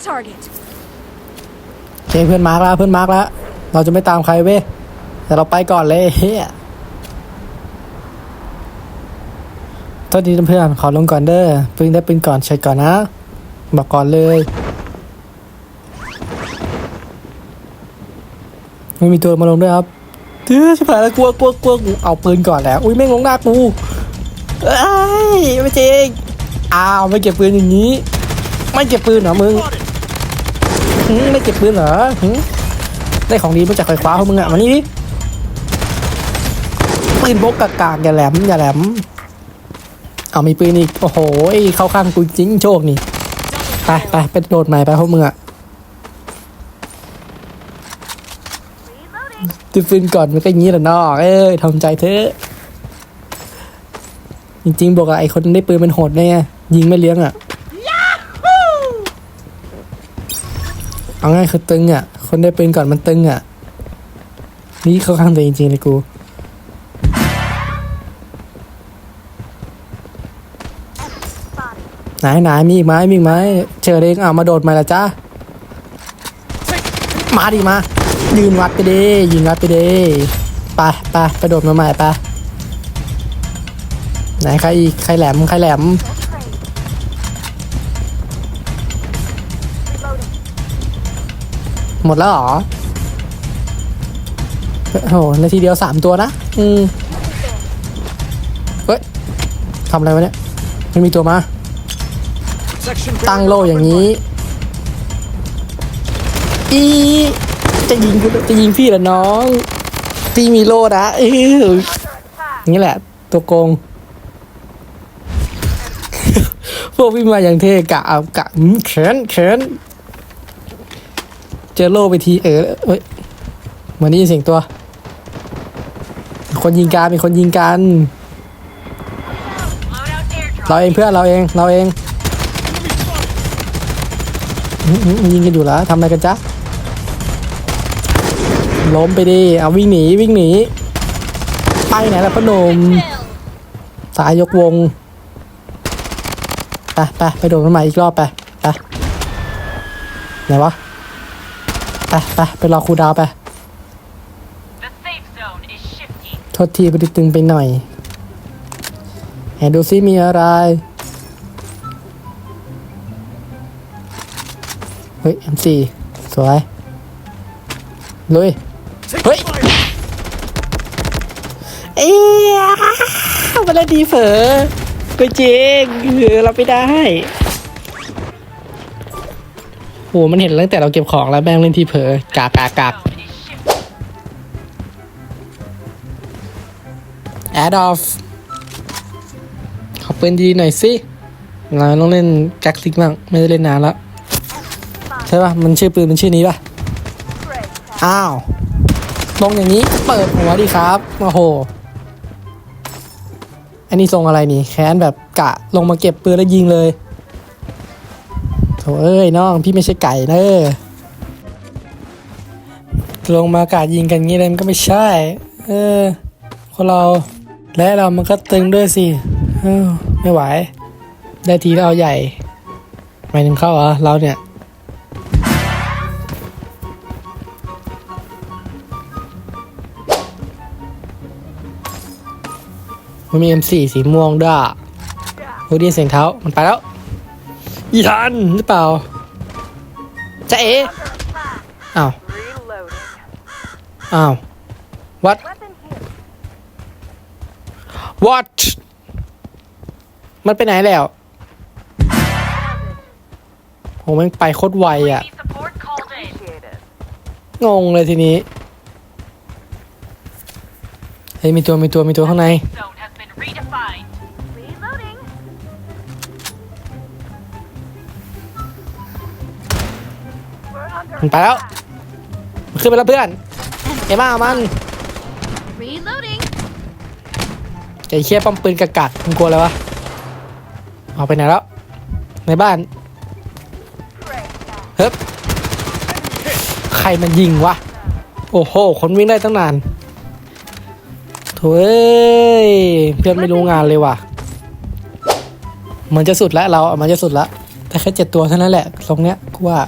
the target. โอเคเพื่อนมาร์กแล้วเพื่อนมาร์กแล้ว เราจะไม่ตามใครเว้ยแต่เราไปก่อนเลยเฮียตอนนี้เพื่อนขอลงก่อนเด้อปืนได้ปืนก่อนใช้ก่อนนะ บอกก่อนเลยไม่มีตัวมาลงด้วยครับเฮ้ยชิบหายแล้วกลัวกลัวกลัวกูเอาปืนก่อนแล้ว อุ้ยแม่งลงหน้ากูเอ้ยไม่จริง อ้าวไม่เก็บปืนอย่างนี้ ไม่เก็บปืนเหรอมึง หึไม่เก็บปืนเหรอหึได้ของดีมาจากไฟฟ้าของมึงอะมานี่ดิปืนบกกากากอย่าแหลมอย่าแหลม เอามีปืนอีก โอ้โหเข้าข้างกูจริงโชคนี่ไปไปไปโดดใหม่ไปพวกมึงอะติดปืนก่อนมันก็อย่างนี้แหละนองเอ้ยทำใจเถอะจริงๆบอกอะไอคนได้ปืนมันโหดแน่ยิงไม่เลี้ยงอะ เอาง่ายคือตึงอะคนได้ปืนก่อนมันตึงอะนี่เข้าข้างตัวจริงๆเลยกู ไหนไหนมีอีกไหมมีอีกไหมเจอเองอะมาโดดมาละจ้ามาดิมา ยืนวัดไปดิยืนวัดไปดิไปไปไปโดดมาใหม่ไปไหนใครอีกใครแหลมใครแหลม หมดแล้วหรอโอ้โหนาทีเดียวสามตัวนะ อืม เฮ้ยทำอะไรวะเนี่ย ไม่มีตัวมา ตั้งโล่อย่างนี้ อี จะยิงจะยิงพี่เหรอน้อง พี่มีโล่นะเออนี่แหละ ตัวโกง พวกพี่มาอย่างเท่กะเอากะหืมเขินเขิน จอโล่ไปทีเออเอ้ยมือนได้ยินเสียงตัว คนยิงการมีคนยิงกัน เราเองเพื่อนเราเองเราเองยิงกันอยู่แล้วทำอะไรกันจ๊ะล้มไปดิเอาวิ่งหนีวิ่งหนีไปไหนล่ะพอหนมสายยกวงไปไปไปโดดมันใหม่อีกรอบไปไปไหนวะ ไปไปไปรอครูดาวไป โทษทีพอดีตึงไปหน่อยไหนดูซิมีอะไร เฮ้ย M4 สวย ลุย เฮ้ย เอ๊ะมันได้ดีเผลอก็จริงเออเราไม่ได้ โหมันเห็นตั้งแต่เราเก็บของแล้วแม่งเล่นทีเผลอกากากากแอดออฟขอปืนดีหน่อยสิเราต้องเล่นแจ็คซิกบ้างไม่ได้เล่นนานแล้วใช่ป่ะ มันชื่อปืนมันชื่อนี้ป่ะ อ้าว ลงอย่างนี้เปิดหัวดีครับ โอ้โห อันนี้ทรงอะไรนี่ แค้นแบบกะลงมาเก็บปืนแล้วยิงเลย เอ้ยน้องพี่ไม่ใช่ไก่เนอะลงมากะยิงกันงี้เลยมันก็ไม่ใช่ เออ คนเรา และเรามันก็ตึงด้วยสิเออไม่ไหว ได้ทีเอาใหญ่หมายถึงเข้าเหรอเราเนี่ยมันมี M4 สีม่วงด้วยโอ้ด้ยินเสียงเท้า มันไปแล้ว อีทันหรือเปล่าจะเอ๋อ้าว อ้าว what what มันไปไหนแล้วโหมันไปโคตรไวอะ งงเลยทีนี้ เฮ้ย มีตัวมีตัวมีตัวข้างใน มันไปแล้วมันขึ้นไปแล้วเพื่อนเอ็มมาเอามัน Reloading. ไอ้เคี้ยป้อมปืนกะกัดมึงกลัวอะไรวะเอาไปไหนแล้ว ในบ้านเฮ้ยใครมันยิงวะ โอ้โห คนวิ่งได้ตั้งนานโถ่เอ้ยเพื่อนไม่รู้งานเลยว่ะ มันจะสุดแล้วเราอะมันจะสุดแล้วแต่แค่เจ็ดตัวเท่านั้นแหละ ตรงเนี้ยกูว่า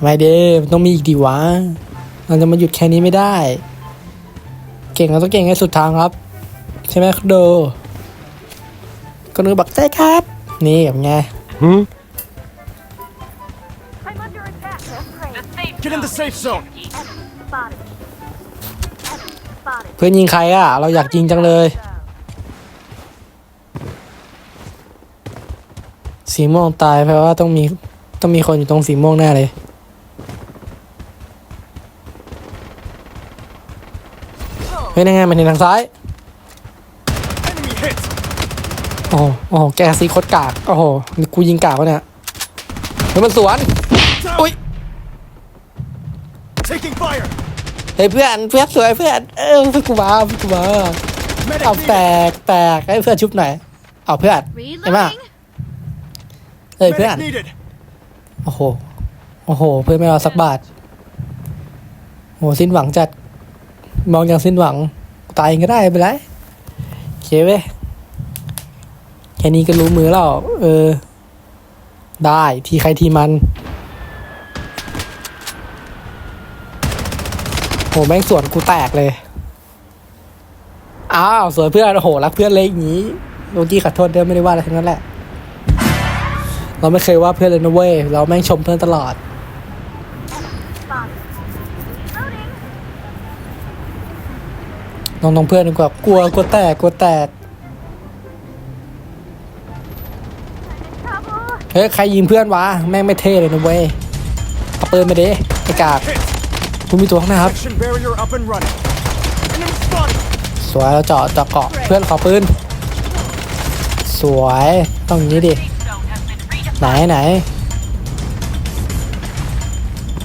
ไม่เด้มันต้องมีอีกดีวะมันจะมาหยุดแค่นี้ไม่ได้ เก่งเราต้องเก่งให้สุดทางครับ ใช่ไหมครับโดก็นึกบอกใช่ครับ นี่แบบไง I'm under attack. That's great. The safe Get in the zone safe is zone. shifty. Spotted. Spotted. เพื่อนยิงใครอะ เราอยากยิงจังเลย สีม่วงตายแปลว่าต้องมีต้องมีคนอยู่ตรงสีม่วงแน่เลย ฮ้ยยังไงมันเห็นทางซ้าย Enemy hit. โอ้โหโอ้โหแกซีโคตรกาก โอ้โหนี่กูยิงกากวะเนี่ยเฮ้ยมันสวน Down. อุ้ย Taking fire. เฮ้ยเพื่อนเพื่อนสวยเพื่อน เออเพื่อนกูมาเพื่อนกูมา Medic เอาแต needed. กแตกให้เพื่อนชุบหน่อย เอาเพื่อนเห็นปะ Reloading. เฮ้ยเพื่อน Medic needed. โอ้โห โอ้โห เพื่อนไม่เอาสักบาท โหสิ้นหวังจัด มองอย่างสิ้นหวัง ตายก็ได้ไปเลยโอเคเว้ยแค่นี้ก็รู้มือแล้วเออ ได้ทีใครทีมันโหแม่งสวนกูแตกเลย อ้าวสวยเพื่อนโอ้โหรักเพื่อนเลยอย่างนี้โลกี้ขอโทษเด้อไม่ได้ว่าอะไรทั้งนั้นแหละ เราไม่เคยว่าเพื่อนเลยนะเว้ย เราแม่งชมเพื่อนตลอด งน้องเพื่อนดีกว่ากลัวกลัวแตกกลัวแตกเฮ้ยใครยิงเพื่อนวะแม่งไม่เท่เลยนะเว้ยเอาปืนมาดิไอ้กากคุณมีตัวข้างหน้าครับสวยเราเจาะเจาะเกาะเพื่อนขอปืนสวยต้องอย่างนี้ดิไหนไหน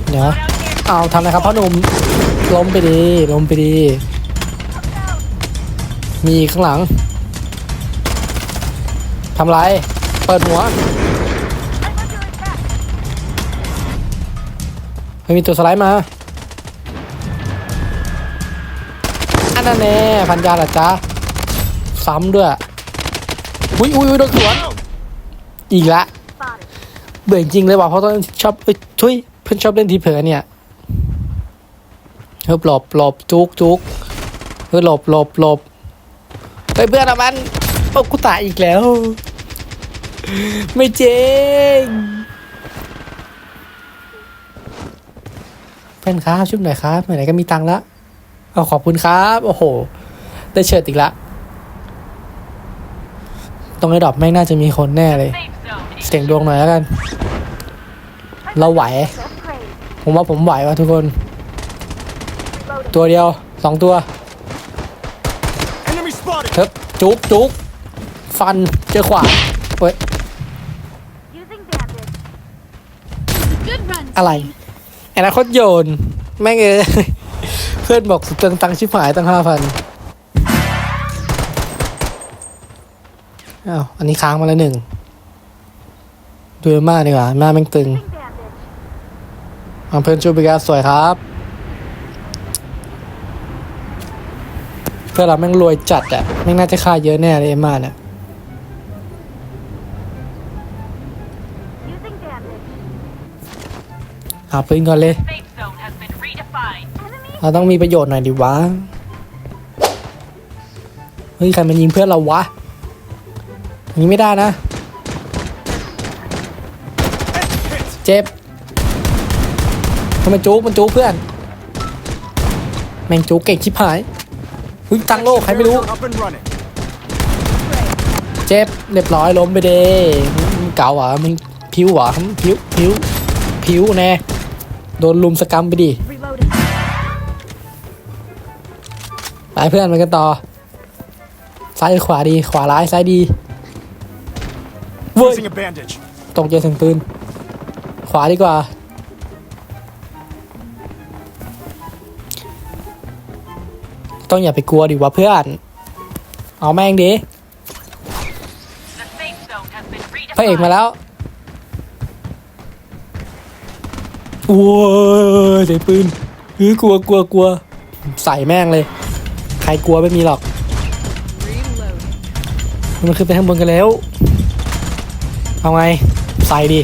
เดี๋ยวเอาทำอะไรครับพ่อหนุ่มล้มไปดีล้มไปดี มีข้างหลัง ทำไร เปิดหัวไม่มีตัวสไลด์มา อันนั้นแน่พันยาเหรอจ๊ะ ซ้ำด้วยอุ้ยอุ้ยอุ้ยโดนสวน อีกละ เบื่อจริงเลยว่ะ เพราะตอนชอบเอ้ยทุยเพื่อนชอบเล่นทีเผลอเนี่ยเฮ้ยหลบหลบจุกจุกเฮ้ยหลบหลบหลบ เฮ้ยเพื่อนอะมันโอ้กูตายอีกแล้ว ไม่เจ๊งเพื่อนครับชุบหน่อยครับไหนๆก็มีตังค์ละเอาขอบคุณครับ โอ้โห ได้เชิดอีกละ ตรงไอ้ดอกแม่งน่าจะมีคนแน่เลย เสียงดวงหน่อยแล้วกัน เราไหว ผมว่าผมไหวว่ะทุกคน ตัวเดียวสองตัว Enemy spotted. เทิบ จุกจุกฟันเจอขวานเฮ้ย Using bandage. Good run. อะไรไอ้นักโคตรโยน แม่งเอ้ยเพื่อนบอกสุดเติงตังค์ชิบหายตั้งห้าพันอ้าวอันนี้ค้างมาแล้วหนึ่งดูมากดีกว่าหน้าแม่งตึง Using bandage. อะเพื่อนชูบิกาสวยครับ เพื่อเราแม่งรวยจัดอะแม่งน่าจะค่าเยอะแน่เลยเอ็มมาเนี่ยหาปืนก่อนเลย เราต้องมีประโยชน์หน่อยดิวะ เฮ้ย ใครมันยิงเพื่อนเราวะย่างไม่ได้นะ เจ็บทำไมจุกมันจุกเพื่อน แม่งจุกเก่งชิบหาย อุ้ยตังโลกใครไม่รู้ เจ็บเรียบร้อยล้มไปเด้มึงเก่าเหรอะมึงผิวเหรอผิวผิวผิวแน่โดนลุมสกรรมไปดิไปเพื่อนไปกันต่อ ซ้ายขวาดีขวาร้ายซ้ายดีเว้ยตกใจเสียงปืน ขวาดีกว่า ต้องอย่าไปกลัวดิวะเพื่อน เอาแม่งดิพระเอกมาแล้วโอ้ยเสียงปืนเฮ้ยกลัวกลัวกลัวใส่แม่งเลย ใครกลัวไม่มีหรอก มันขึ้นไปข้างบนกันแล้ว เอาไง ใส่ดิ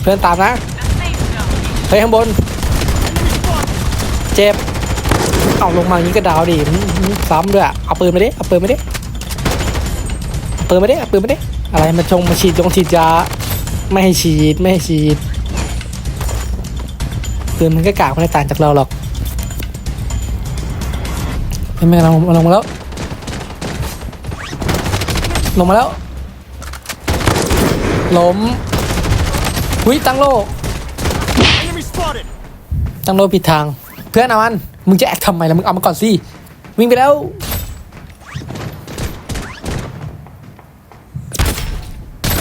เพื่อนตามนะ The safe zone is เฮ้ยข้างบน เจ็บ เอาลงมาอย่างนี้ก็ดาวดิซ้ำด้วยเอาปืนมาดิเอาปืนมาดิเอาปืนมาดิเอาปืนมาดิอะไรมาชงมาฉีดจงฉีดยาไม่ให้ฉีดไม่ให้ฉีดปืนมันก็กากไม่ได้ต่างจากเราหรอกไม่ไม่ลงลงมาแล้ว ลงมาแล้วล้มหุยตั้งโลตั้งโลผิดทาง เพื่อนเอามัน มึงจะแอคทำไมล่ะมึงเอามาก่อนสิวิ่งไปแล้ว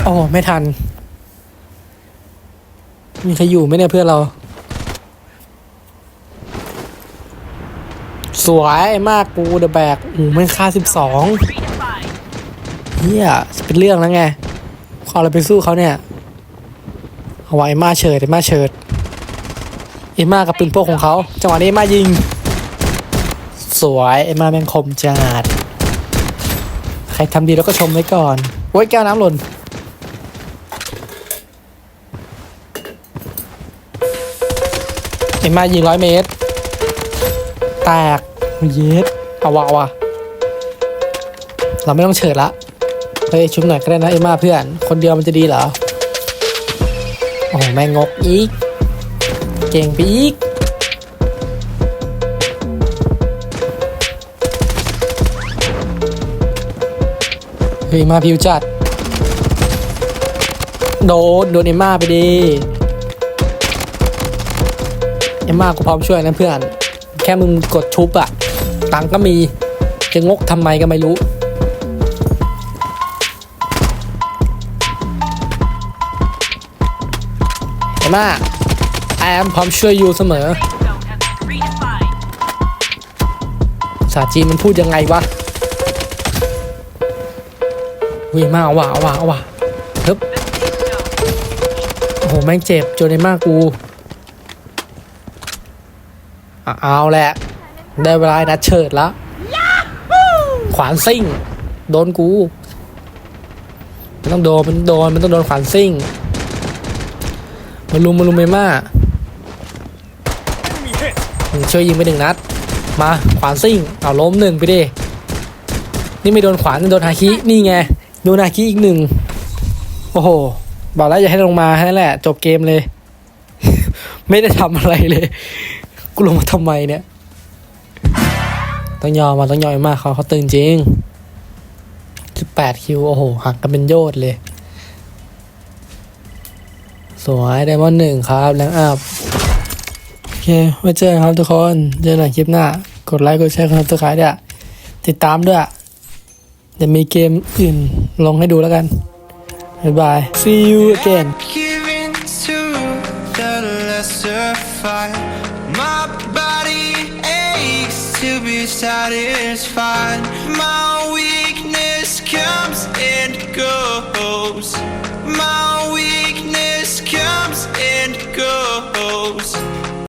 โอ้ไม่ทัน มีใครอยู่ไหมเนี่ยเพื่อนเรา สวยมากกูเดอะแบกโอ้ไม่ค่าสิบสองเฮียเป็นเรื่องแล้วไงขอเราไปสู้เขาเนี่ยเอาไว้มาเฉิดไอ้มาเฉิดไอ้มากับปืนพวกของเขา จังหวะนี้มายิง สวยไอ้มาแมงคมจัดใครทำดีแล้วก็ชมไว้ก่อนโอ้ยแก้วน้ำหล่นไอ้มายิงร้อยเมตร แตกเย็ดเอาวะเอาวะเราไม่ต้องเฉิดละเฮ้ยชุบหน่อยก็ได้นะเอ็มมาเพื่อน คนเดียวมันจะดีเหรอ โอ้โหแม่งงกอีก เก่งไปอีก เฮ้ยมาพิวจัด โดนโดนเอ็มมาไปดีเอ็มมากูพร้อมช่วยนะเพื่อน แค่มึงกดชุบอะตังค์ก็มีจะงกทำไมก็ไม่รู้เอ็มมาแอมพร้อมช่วยอยู่เสมอ Safe zone has been redefined. ภาษาจีนมันพูดยังไงวะ วิมาเอาว่ะเอาว่ะเอาว่ะฮึบ The safe zone โอ้โหแม่งเจ็บจนไอ้มากกูอะเอาแหละ ได้เวลานัดเฉิดแล้วขวานซิ่ง โดนกู มันต้องโดน มันต้องโดน มันต้องโดนขวานซิ่งมาลุมมาลุมไอ้มา Enemy hit! อืมช่วยยิงไปหนึ่งนัด มาขวานซิ่ง เอาล้มหนึ่งไปดิ นี่ไม่โดนขวานโดนฮาคิ นี่ไงโดูนาคิอีกหนึ่ง โอ้โห บอกแล้วอย่าให้ลงมาแค่นั้นแหละ จบเกมเลย ไม่ได้ทำอะไรเลย กูลงมาทำไมเนี่ย ต้องยอมมาต้องยอมมากเขาเขาตึงจริงสิบแปดคิว โอ้โห หักกันเป็นโยดเลย สวยไดมอนด์หนึ่งครับแรงอัพโอเค ไว้เจอกันครับทุกคน เจอกันใหม่คลิปหน้า กดไลค์ กดแชร์กดซับสไครต์ด้วยติดตามด้วยเดี๋ยวมีเกมอื่น ลงให้ดูแล้วกัน บ๊ายบาย see you again My body aches to be satisfied. My weakness comes and goes.